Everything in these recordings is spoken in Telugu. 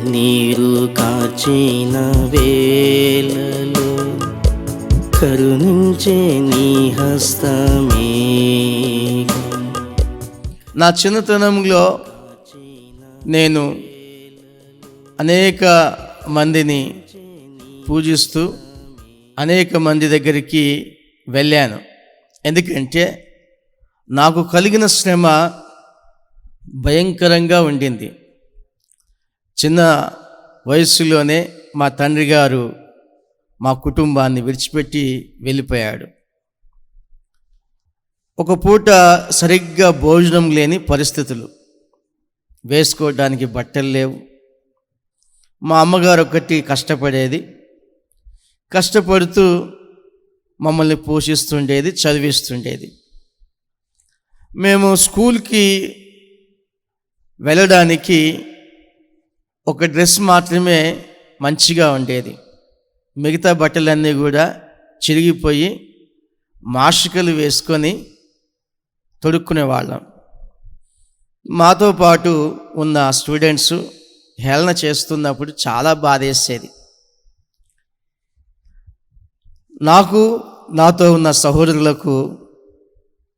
కన్నీరు కాచిన వేలలో కరుణించే నీ హస్తమే. నా చిన్నతనంలో నేను అనేక మందిని పూజిస్తూ అనేక మంది దగ్గరికి వెళ్ళాను. ఎందుకంటే నాకు కలిగిన శ్రమ భయంకరంగా ఉండింది. చిన్న వయస్సులోనే మా తండ్రి గారు మా కుటుంబాన్ని విడిచిపెట్టి వెళ్ళిపోయాడు. ఒక పూట సరిగ్గా భోజనం లేని పరిస్థితులు. వేసుకోవడానికి బట్టలు లేవు. మా అమ్మగారు ఒకటి కష్టపడేది. కష్టపడుతూ మమ్మల్ని పోషిస్తుండేది చదివిస్తుండేది. మేము స్కూల్కి వెళ్ళడానికి ఒక డ్రెస్ మాత్రమే మంచిగా ఉండేది. మిగతా బట్టలన్నీ కూడా చిరిగిపోయి మాషికలు వేసుకొని తొడుక్కునే వాళ్ళం మాతో పాటు ఉన్న స్టూడెంట్స్ హేళన చేస్తున్నప్పుడు చాలా బాధేసేది. నాకు నాతో ఉన్న సహోదరులకు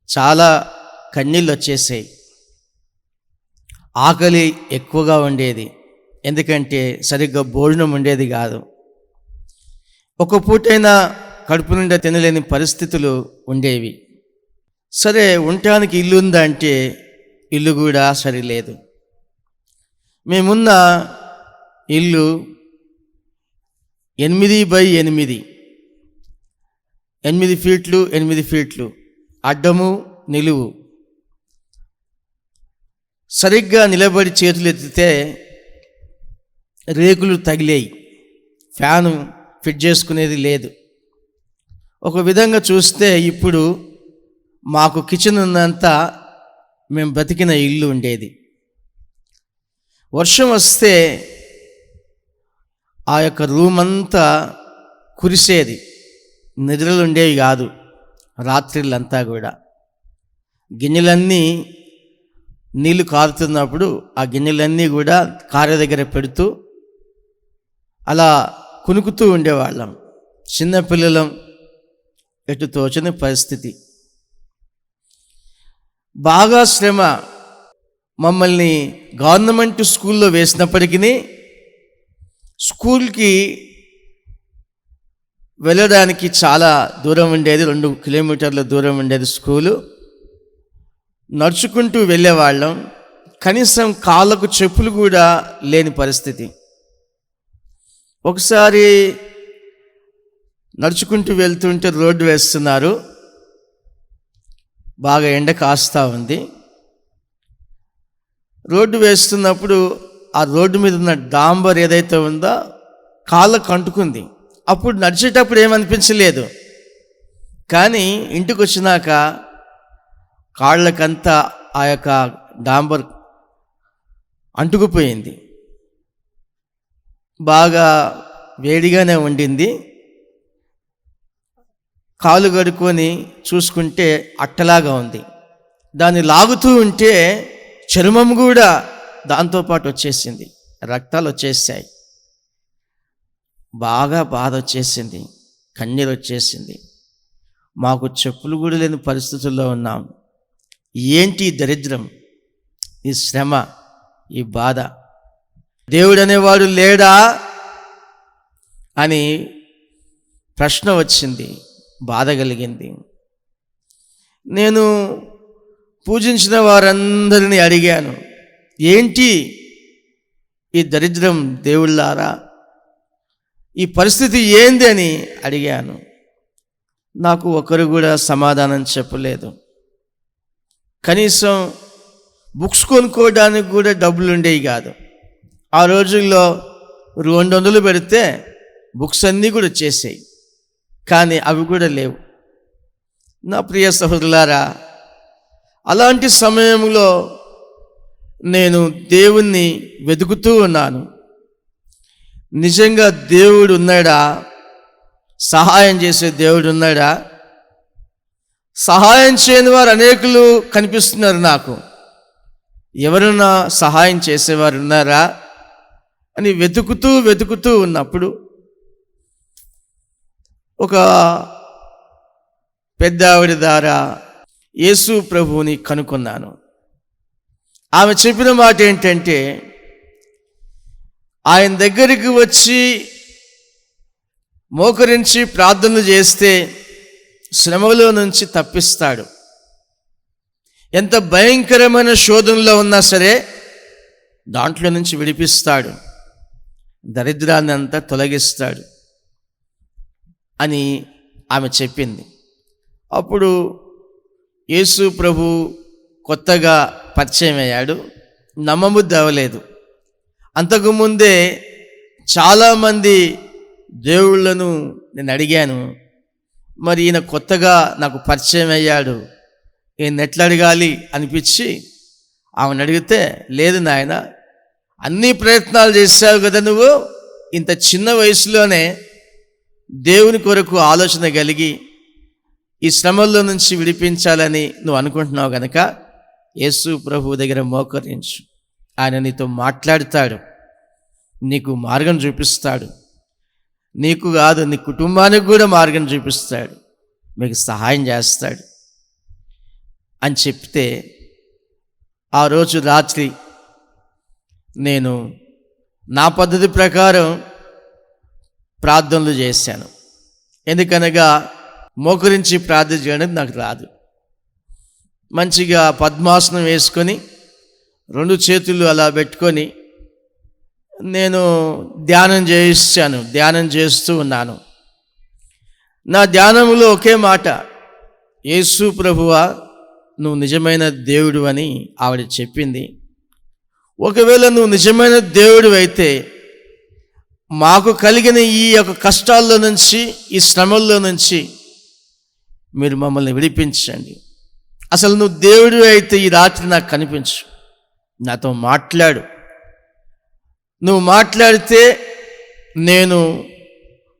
చాలా కన్నీళ్ళు వచ్చేసాయి ఆకలి ఎక్కువగా ఉండేది. ఎందుకంటే సరిగ్గా భోజనం ఉండేది కాదు. ఒక పూటైనా కడుపు నిండా తినలేని పరిస్థితులు ఉండేవి. సరే ఉండటానికి ఇల్లు ఉందా అంటే ఇల్లు కూడా సరిలేదు. మేమున్న ఇల్లు ఎనిమిది బై ఎనిమిది. ఎనిమిది ఫీట్లు ఎనిమిది ఫీట్లు. అడ్డము నిలువు. సరిగ్గా నిలబడి చేతులు ఎత్తితే రేకులు తగిలేయి. ఫ్యాను ఫిట్ చేసుకునేది లేదు. ఒక విధంగా చూస్తే ఇప్పుడు మాకు కిచెన్ ఉన్నంత మేము బతికిన ఇల్లు ఉండేది. వర్షం వస్తే ఆ యొక్క రూమ్ అంతా కురిసేది. నిద్రలు ఉండేవి కాదు. రాత్రిళ్ళంతా కూడా. గిన్నెలన్నీ నీళ్ళు కారుతున్నప్పుడు ఆ గిన్నెలన్నీ కూడా కారె దగ్గర పెడుతూ అలా కునుకుతూ ఉండేవాళ్ళం. చిన్నపిల్లలం ఎటు తోచని పరిస్థితి. బాగా శ్రమ మమ్మల్ని గవర్నమెంట్ స్కూల్లో వేసినప్పటికీ స్కూల్కి వెళ్ళడానికి చాలా దూరం ఉండేది రెండు కిలోమీటర్ల దూరం ఉండేది స్కూలు. నడుచుకుంటూ వెళ్ళేవాళ్ళం. కనీసం కాళ్ళకు చెప్పులు కూడా లేని పరిస్థితి. ఒకసారి నడుచుకుంటూ వెళ్తుంటే రోడ్డు వేస్తున్నారు. బాగా ఎండ కాస్తూ ఉంది. రోడ్డు వేస్తున్నప్పుడు ఆ రోడ్డు మీద ఉన్న డాంబర్ ఏదైతే ఉందో కాళ్ళకు అంటుకుంది అప్పుడు నడిచేటప్పుడు ఏమనిపించలేదు. కానీ ఇంటికి వచ్చినాక కాళ్ళకంతా ఆ యొక్క డాంబర్ అంటుకుపోయింది. బాగా వేడిగానే ఉండింది. కాలు కడుక్కొని చూసుకుంటే అట్టలాగా ఉంది. దాన్ని లాగుతూ ఉంటే చర్మం కూడా దాంతోపాటు వచ్చేసింది. రక్తాలు వచ్చేసాయి. బాగా బాధ వచ్చేసింది. కన్నీరు వచ్చేసింది. మాకు చెప్పులు కూడా లేని పరిస్థితుల్లో ఉన్నాం. ఏంటి దరిద్రం? ఈ శ్రమ? ఈ బాధ? దేవుడు అనేవాడు లేడా అని ప్రశ్న వచ్చింది బాధ కలిగింది. నేను పూజించిన వారందరినీ అడిగాను ఏంటి ఈ దరిద్రం దేవుళ్ళారా? ఈ పరిస్థితి ఏంది? అని అడిగాను. నాకు ఒకరు కూడా సమాధానం చెప్పలేదు. కనీసం బుక్స్ కొనుక్కోవడానికి కూడా డబ్బులు ఉండేవి కాదు. ఆ రోజుల్లో రెండు వందలు పెడితే బుక్స్ అన్నీ కూడా చేసాయి. కానీ అవి కూడా లేవు. నా ప్రియ సహోదరులారా అలాంటి సమయంలో నేను దేవుణ్ణి వెతుకుతూ ఉన్నాను. నిజంగా దేవుడు ఉన్నాడా? సహాయం చేసే దేవుడు ఉన్నాడా? సహాయం చేయని వారు అనేకులు కనిపిస్తున్నారు నాకు. ఎవరన్నా సహాయం చేసేవారు ఉన్నారా? అని వెతుకుతూ వెతుకుతూ ఉన్నప్పుడు ఒక పెద్ద ఆవిడ ద్వారా యేసు ప్రభువుని కనుక్కున్నాను. ఆమె చెప్పిన మాట ఏంటంటే ఆయన దగ్గరికి వచ్చి మోకరించి ప్రార్థనలు చేస్తే శ్రమలో నుంచి తప్పిస్తాడు. ఎంత భయంకరమైన శోధనలో ఉన్నా సరే దాంట్లో నుంచి విడిపిస్తాడు. దరిద్రాన్ని అంతా తొలగిస్తాడు అని ఆమె చెప్పింది. అప్పుడు యేసు ప్రభు కొత్తగా పరిచయం అయ్యాడు. నమ్మబుద్ధి అవ్వలేదు అంతకుముందే చాలామంది దేవుళ్ళను నేను అడిగాను. మరి ఈయన కొత్తగా నాకు పరిచయం అయ్యాడు. ఈయన ఎట్లా అడగాలి అనిపించి ఆమెను అడిగితే లేదు నాయన అన్ని ప్రయత్నాలు చేశావు కదా నువ్వు? ఇంత చిన్న వయసులోనే దేవుని కొరకు ఆలోచన కలిగి ఈ శ్రమల్లో నుంచి విడిపించాలని నువ్వు అనుకుంటున్నావు గనక యేసు ప్రభు దగ్గర మోకరించు ఆయన నీతో మాట్లాడతాడు. నీకు మార్గం చూపిస్తాడు. నీకు కాదు నీ కుటుంబానికి కూడా మార్గం చూపిస్తాడు. మీకు సహాయం చేస్తాడు. అని చెప్తే ఆ రోజు రాత్రి నేను నా పద్ధతి ప్రకారం ప్రార్థనలు చేశాను. ఎందుకనగా మోకరించి ప్రార్థన చేయడం నాకు రాదు. మంచిగా పద్మాసనం వేసుకొని రెండు చేతులు అలా పెట్టుకొని నేను ధ్యానం చేయిస్తాను ధ్యానం చేస్తూ ఉన్నాను. నా ధ్యానంలో ఒకే మాట యేసు ప్రభువా నువ్వు నిజమైన దేవుడు అని ఆవిడ చెప్పింది. ఒకవేళ నువ్వు నిజమైన దేవుడు అయితే మాకు కలిగిన ఈ యొక్క కష్టాల్లో నుంచి ఈ శ్రమల్లో నుంచి మీరు మమ్మల్ని విడిపించండి. అసలు నువ్వు దేవుడు అయితే ఈ రాత్రి నాకు కనిపించు. నాతో మాట్లాడు. నువ్వు మాట్లాడితే నేను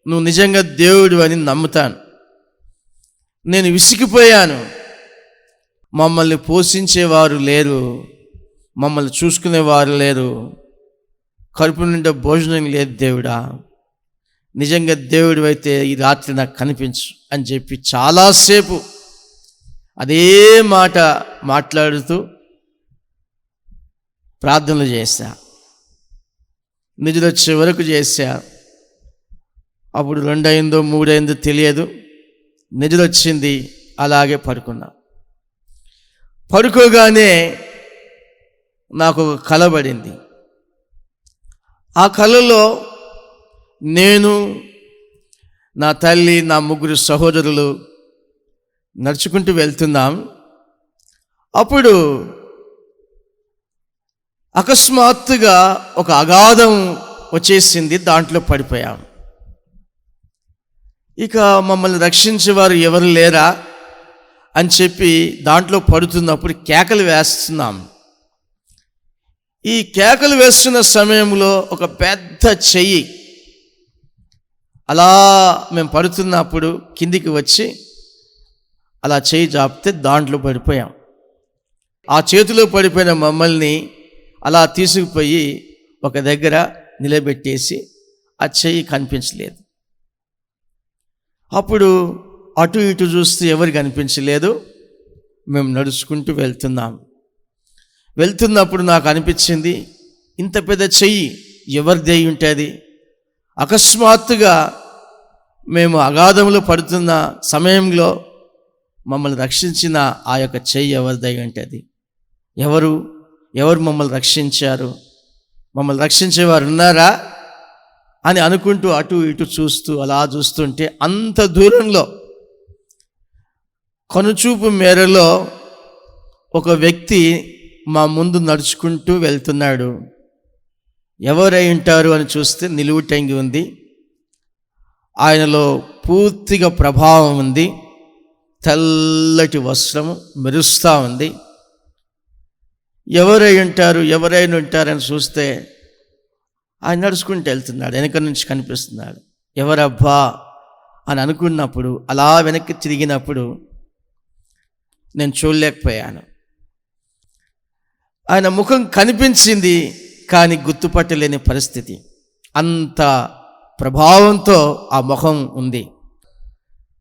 నువ్వు నిజంగా దేవుడు అని నమ్ముతాను. నేను విసిగిపోయాను. మమ్మల్ని పోషించేవారు లేరు. మమ్మల్ని చూసుకునేవారు లేరు. కడుపు నిండా భోజనం లేదు దేవుడా. నిజంగా దేవుడు అయితే ఈ రాత్రి నాకు కనిపించు అని చెప్పి చాలాసేపు అదే మాట మాట్లాడుతూ ప్రార్థనలు చేశా. నిధులు వచ్చే వరకు చేశా. అప్పుడు రెండైందో మూడైందో తెలియదు. నిధులు వచ్చింది అలాగే పడుకున్నా. పడుకోగానే నాకు ఒక కల పడింది. ఆ కళలో నేను నా తల్లి నా ముగ్గురు సహోదరులు నడుచుకుంటూ వెళ్తున్నాం. అప్పుడు అకస్మాత్తుగా ఒక అగాధం వచ్చేసింది దాంట్లో పడిపోయాం. ఇక మమ్మల్ని రక్షించేవారు ఎవరు లేరా అని చెప్పి దాంట్లో పడుతున్నప్పుడు కేకలు వేస్తున్నాం. ఈ కేకలు వేస్తున్న సమయంలో ఒక పెద్ద చెయ్యి అలా మేము పడుతున్నప్పుడు కిందికి వచ్చి అలా చేయి జాపితే దాంట్లో పడిపోయాం. ఆ చేతిలో పడిపోయిన మమ్మల్ని అలా తీసుకుపోయి ఒక దగ్గర నిలబెట్టేసి ఆ చెయ్యి కనిపించలేదు. అప్పుడు అటు ఇటు చూస్తే ఎవరు కనిపించలేదు మేము నడుచుకుంటూ వెళ్తున్నాము వెళ్తున్నప్పుడు నాకు అనిపించింది ఇంత పెద్ద చెయ్యి ఎవరిది అయి ఉంటుంది? అకస్మాత్తుగా మేము అగాధంలో పడుతున్న సమయంలో మమ్మల్ని రక్షించిన ఆ యొక్క చెయ్యి ఎవరిదై ఉంటుంది? ఎవరు? ఎవరు మమ్మల్ని రక్షించారు? మమ్మల్ని రక్షించేవారు ఉన్నారా? అని అనుకుంటూ అటు ఇటు చూస్తూ అలా చూస్తుంటే అంత దూరంలో కనుచూపు మేరలో ఒక వ్యక్తి మా ముందు నడుచుకుంటూ వెళ్తున్నాడు. ఎవరై ఉంటారు అని చూస్తే నిలువుటంగి ఉంది. ఆయనలో పూర్తిగా ప్రభావం ఉంది. తెల్లటి వస్త్రము మెరుస్తూ ఉంది. ఎవరై ఉంటారు ఎవరైనా ఉంటారని చూస్తే ఆయన నడుచుకుంటూ వెళ్తున్నాడు. వెనక నుంచి కనిపిస్తున్నాడు. ఎవరబ్బా అని అనుకున్నప్పుడు అలా వెనక్కి తిరిగినప్పుడు నేను చూడలేకపోయాను. ఆయన ముఖం కనిపించింది కానీ గుర్తుపట్టలేని పరిస్థితి. అంత ప్రభావంతో ఆ ముఖం ఉంది.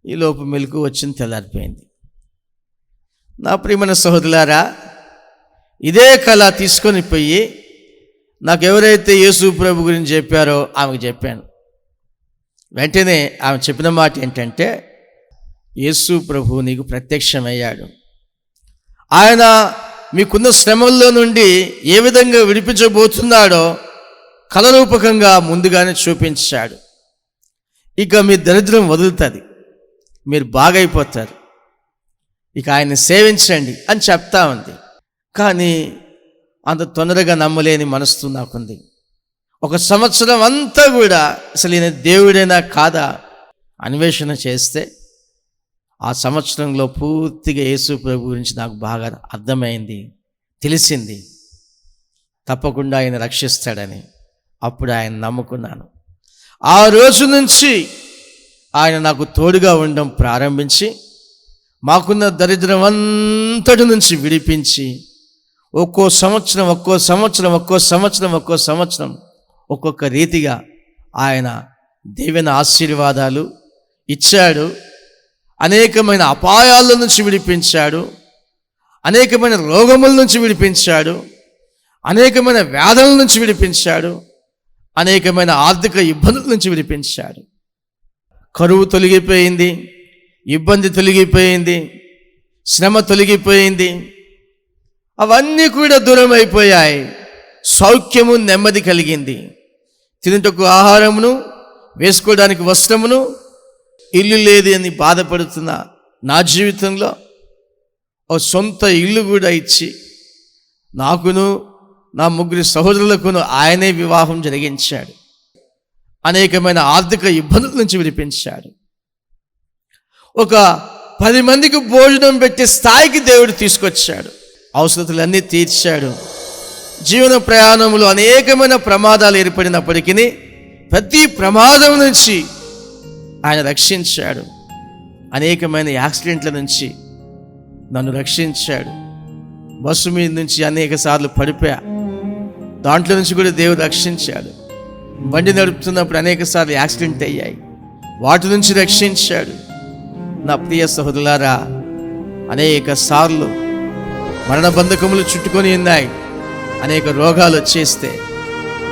ఈలోపు మెలకు వచ్చింది తెల్లారిపోయింది. నా ప్రియమైన సహోదరులారా ఇదే కళ తీసుకొని పోయి నాకు ఎవరైతే యేసు ప్రభు గురించి చెప్పారో ఆమెకు చెప్పాను. వెంటనే ఆమె చెప్పిన మాట ఏంటంటే యేసు ప్రభు నీకు ప్రత్యక్షమయ్యాడు. ఆయన మీకున్న శ్రమల్లో నుండి ఏ విధంగా విడిపించబోతున్నాడో కలరూపకంగా ముందుగానే చూపించాడు. ఇక మీ దరిద్రం వదులుతుంది. మీరు బాగైపోతారు. ఇక ఆయన్ని సేవించండి అని చెప్తా ఉంది. కానీ అంత తొందరగా నమ్మలేని మనసు నాకుంది. ఒక సంవత్సరం అంతా కూడా అసలు ఈయన దేవుడైనా కాదా అన్వేషణ చేస్తే ఆ సంవత్సరంలో పూర్తిగా యేసు ప్రభు గురించి నాకు బాగా అర్థమైంది తెలిసింది. తప్పకుండా ఆయన రక్షిస్తాడని అప్పుడు ఆయన నమ్ముకున్నాను. ఆ రోజు నుంచి ఆయన నాకు తోడుగా ఉండడం ప్రారంభించి మాకున్న దరిద్రం అంతటి నుంచి విడిపించి ఒక్కో సంవత్సరం ఒక్కో సంవత్సరం ఒక్కో సంవత్సరం ఒక్కో సంవత్సరం ఒక్కొక్క రీతిగా ఆయన దేవుని ఆశీర్వాదాలు ఇచ్చాడు. అనేకమైన అపాయాల నుంచి విడిపించాడు. అనేకమైన రోగముల నుంచి విడిపించాడు. అనేకమైన వ్యాధుల నుంచి విడిపించాడు. అనేకమైన ఆర్థిక ఇబ్బందుల నుంచి విడిపించాడు. కరువు తొలగిపోయింది. ఇబ్బంది తొలగిపోయింది. శ్రమ తొలగిపోయింది. అవన్నీ కూడా దూరం అయిపోయాయి సౌఖ్యము నెమ్మది కలిగింది. తినుటకు ఆహారమును వేసుకోవడానికి వస్త్రమును ఇల్లు లేదు అని బాధపడుతున్న నా జీవితంలో ఓ సొంత ఇల్లు కూడా ఇచ్చి నాకును నా ముగ్గురి సహోదరులకును ఆయనే వివాహం జరిగించాడు. అనేకమైన ఆర్థిక ఇబ్బందుల నుంచి విడిపించాడు. ఒక పది మందికి భోజనం పెట్టే స్థాయికి దేవుడు తీసుకొచ్చాడు. అవసరతలన్నీ తీర్చాడు. జీవన ప్రయాణంలో అనేకమైన ప్రమాదాలు ఏర్పడినప్పటికీ ప్రతి ప్రమాదం నుంచి ఆయన రక్షించాడు. అనేకమైన యాక్సిడెంట్ల నుంచి నన్ను రక్షించాడు. బస్సు మీద నుంచి అనేక సార్లు పడిపోయా. దాంట్లో నుంచి కూడా దేవుడు రక్షించాడు. బండి నడుపుతున్నప్పుడు అనేక సార్లు యాక్సిడెంట్ అయ్యాయి. వాటి నుంచి రక్షించాడు. నా ప్రియ సహోదరులారా అనేక సార్లు మరణ బంధకములు చుట్టుకొని ఉన్నాయి. అనేక రోగాలు వచ్చేస్తే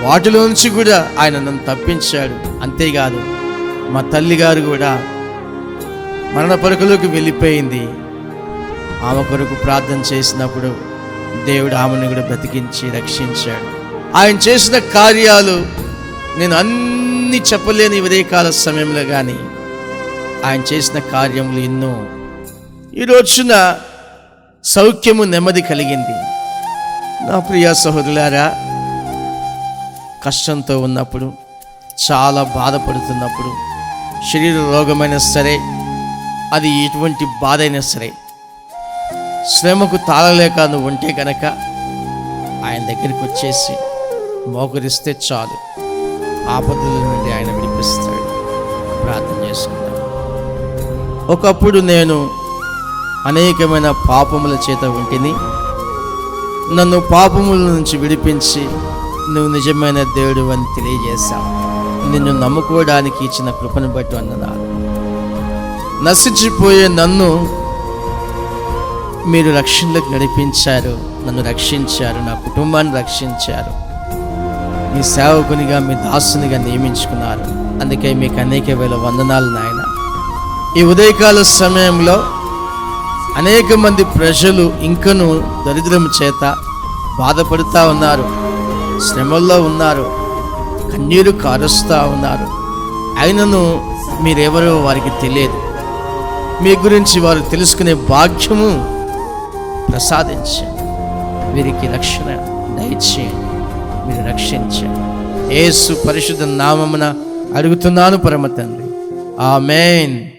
వాటిలో నుంచి కూడా ఆయన నన్ను తప్పించాడు. అంతేకాదు మా తల్లిగారు కూడా మరణ పరుకులోకి వెళ్ళిపోయింది. ఆమె కొరకు ప్రార్థన చేసినప్పుడు దేవుడు ఆమెను కూడా బ్రతికించి రక్షించాడు. ఆయన చేసిన కార్యాలు నేను అన్ని చెప్పలేని ఉదయకాల సమయంలో కానీ ఆయన చేసిన కార్యములు ఎన్నో. ఈ రోజున సౌఖ్యము నెమ్మది కలిగింది. నా ప్రియ సహోదరులారా కష్టంతో ఉన్నప్పుడు చాలా బాధపడుతున్నప్పుడు శరీర రోగమైనా సరే అది ఎటువంటి బాధ అయినా సరే శ్రమకు తాళలేక నువ్వు ఉంటే కనుక ఆయన దగ్గరికి వచ్చేసి మోకరిస్తే చాలు. ఆపదల నుండి ఆయన విడిపిస్తాడు. ప్రార్థన చేసుకుందాం. ఒకప్పుడు నేను అనేకమైన పాపముల చేత ఉంటిని నన్ను పాపముల నుంచి విడిపించి నువ్వు నిజమైన దేవుడు అని తెలియజేశావు నిన్ను నమ్ముకోవడానికి ఇచ్చిన కృపను బట్టి అన్నదాను నశించిపోయే నన్ను మీరు రక్షణలోకి నడిపించారు నన్ను రక్షించారు నా కుటుంబాన్ని రక్షించారు. మీ సేవకునిగా మీ దాసునిగా నియమించుకున్నారు. అందుకే మీకు అనేక వేల వందనాలు నాయన. ఈ ఉదయకాల సమయంలో అనేక మంది ప్రజలు ఇంకను దరిద్రం చేత బాధపడుతూ ఉన్నారు శ్రమల్లో ఉన్నారు. కన్నీరు కారుస్తూ ఉన్నారు. అయినను మీరెవరో వారికి తెలియదు. మీ గురించి వారు తెలుసుకునే భాగ్యము ప్రసాదించండి. వీరికి రక్షణ దయచేయండి. మీరు రక్షించండి. ఏసు పరిశుద్ధ నామమున అడుగుతున్నాను పరమ తండ్రి ఆమెన్.